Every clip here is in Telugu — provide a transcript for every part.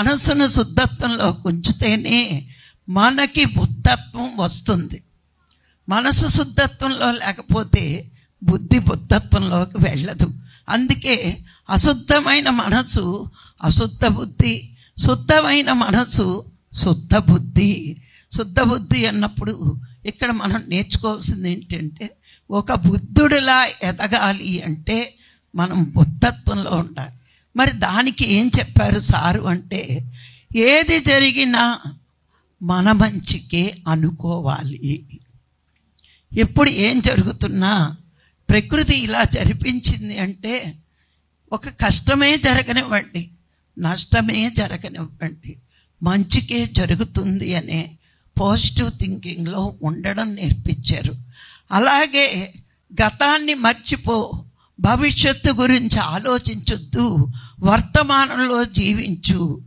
మనసును శుద్ధత్వంలో ఉంచితేనే మనకి బుద్ధత్వం వస్తుంది. మనసు శుద్ధత్వంలో లేకపోతే బుద్ధి బుద్ధత్వంలోకి వెళ్ళదు. అందుకే అశుద్ధమైన మనసు అశుద్ధ బుద్ధి శుద్ధమైన మనసు శుద్ధ బుద్ధి. శుద్ధ బుద్ధి అన్నప్పుడు ఇక్కడ మనం నేర్చుకోవాల్సింది ఏంటంటే ఒక బుద్ధుడిలా ఎదగాలి అంటే మనం బుద్ధత్వంలో ఉండాలి. మరి దానికి ఏం చెప్పారు సారు అంటే ఏది జరిగినా మన మంచికే అనుకోవాలి. ఎప్పుడు ఏం జరుగుతున్నా ప్రకృతి ఇలా జరిపించింది అంటే ఒక కష్టమే జరగనివ్వండి నష్టమే జరగనివ్వండి మంచికే జరుగుతుంది అనే పాజిటివ్ థింకింగ్లో ఉండడం నేర్పించారు. అలాగే గతాన్ని మర్చిపో భవిష్యత్తు గురించి ఆలోచించొద్దు. వర్తమానంలో జీవించు.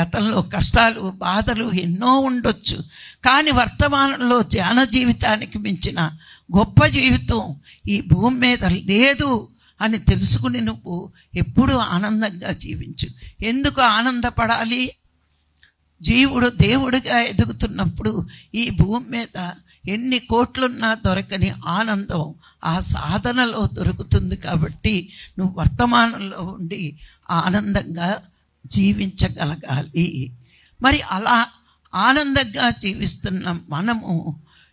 గతంలో కష్టాలు బాధలు ఎన్నో ఉండొచ్చు. కానీ వర్తమానంలో ధ్యాన జీవితానికి మించిన గొప్ప జీవితం ఈ భూమి మీద లేదు అని తెలుసుకుని నువ్వు ఎప్పుడూ ఆనందంగా జీవించు. ఎందుకు ఆనందపడాలి? జీవుడు దేవుడిగా ఎదుగుతున్నప్పుడు ఈ భూమి మీద ఎన్ని కోట్లున్నా దొరకని ఆనందం ఆ సాధనలో దొరుకుతుంది కాబట్టి నువ్వు వర్తమానంలో ఉండి ఆనందంగా జీవించగలగాలి. మరి అలా ఆనందంగా జీవిస్తున్న మనము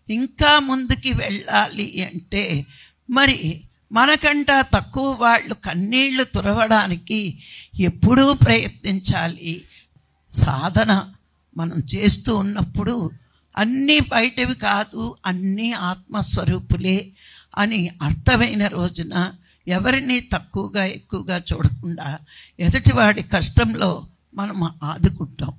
ఇంకా ముందుకి వెళ్ళాలి అంటే మరి మనకంట తక్కువ వాళ్ళు కన్నీళ్ళు తురవడానికి ఎప్పుడూ ప్రయత్నించాలి. సాధన మనం చేస్తూ ఉన్నప్పుడు అన్నీ బయటవి కాదు అన్నీ ఆత్మస్వరూపులే అని అర్థమైన రోజున ఎవరిని తక్కువగా ఎక్కువగా చూడకుండా ఎదుటివాడి కష్టంలో మనం ఆదుకుంటాం.